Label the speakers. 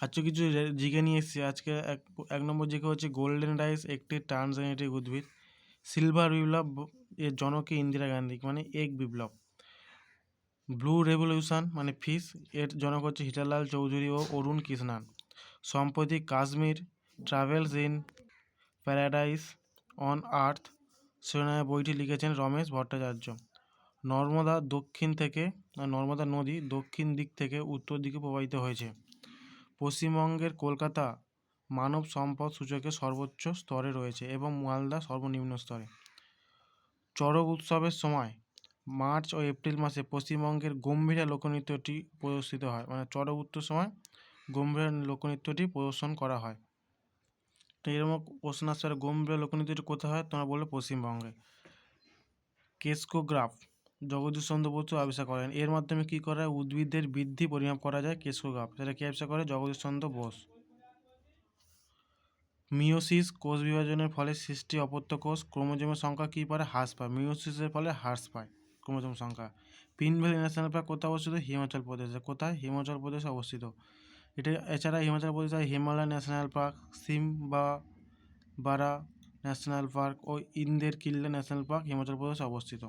Speaker 1: আজকে কিছু জিকে নিয়ে এসেছি। আজকে এক এক নম্বর জিকে হচ্ছে গোল্ডেন রাইস একটি ট্রান্সজেনেটিক উদ্ভিদ। সিলভার বিপ্লব, এর জনকে ইন্দিরা গান্ধী মানে এক বিপ্লব। ব্লু রেভলিউশন মানে ফিস, এর জনক হচ্ছে হিটালাল চৌধুরী ও অরুণ কৃষ্ণান। সম্প্রতি Kashmir travels in paradise on earth শিরোনামে বইটি লিখেছেন রমেশ ভট্টাচার্য। নর্মদা দক্ষিণ থেকে, নর্মদা নদী দক্ষিণ দিক থেকে উত্তর দিকে প্রবাহিত হয়েছে। পশ্চিমবঙ্গের কলকাতা মানব সম্পদ সূচকে সর্বোচ্চ স্তরে রয়েছে এবং মালদা সর্বনিম্ন স্তরে। চড়ক উৎসবের সময় মার্চ ও এপ্রিল মাসে পশ্চিমবঙ্গের গম্ভীরা লোকনৃত্যটি প্রদর্শিত হয়। মানে চড়ক উৎসবের সময় গম্ভীরা লোকনৃত্যটি প্রদর্শন করা হয়। তো এরকম প্রশ্ন আসতে গম্ভীরা লোকনৃত্যটি কোথায় হয়? তোমরা বলবে পশ্চিমবঙ্গে। কেসকোগ্রাফ জগদীশ চন্দ্র বসু আবিষ্কার করেন। এর মাধ্যমে কী করা হয় উদ্ভিদের বৃদ্ধি পরিমাপ করা যায়। কেসকোগ্রাফ সেটা কে আবিষ্কার করে? জগদীশ চন্দ্র বোস। মিওসিস কোষ বিভাজনের ফলে সৃষ্টি অপত্য কোষ ক্রোমোজোমের সংখ্যা কী পারে হ্রাস পায়। মিওসিসের ফলে হ্রাস পায় ক্রোমোজোম সংখ্যা। পিন ভ্যালি ন্যাশনাল পার্ক কোথায় অবস্থিত? হিমাচল প্রদেশে। কোথায়? হিমাচল প্রদেশে অবস্থিত। এটা এছাড়া হিমাচল প্রদেশে Himalaya national park Simbalbara national park ও ইন্দের কিল্লা ন্যাশনাল পার্ক হিমাচল প্রদেশে অবস্থিত।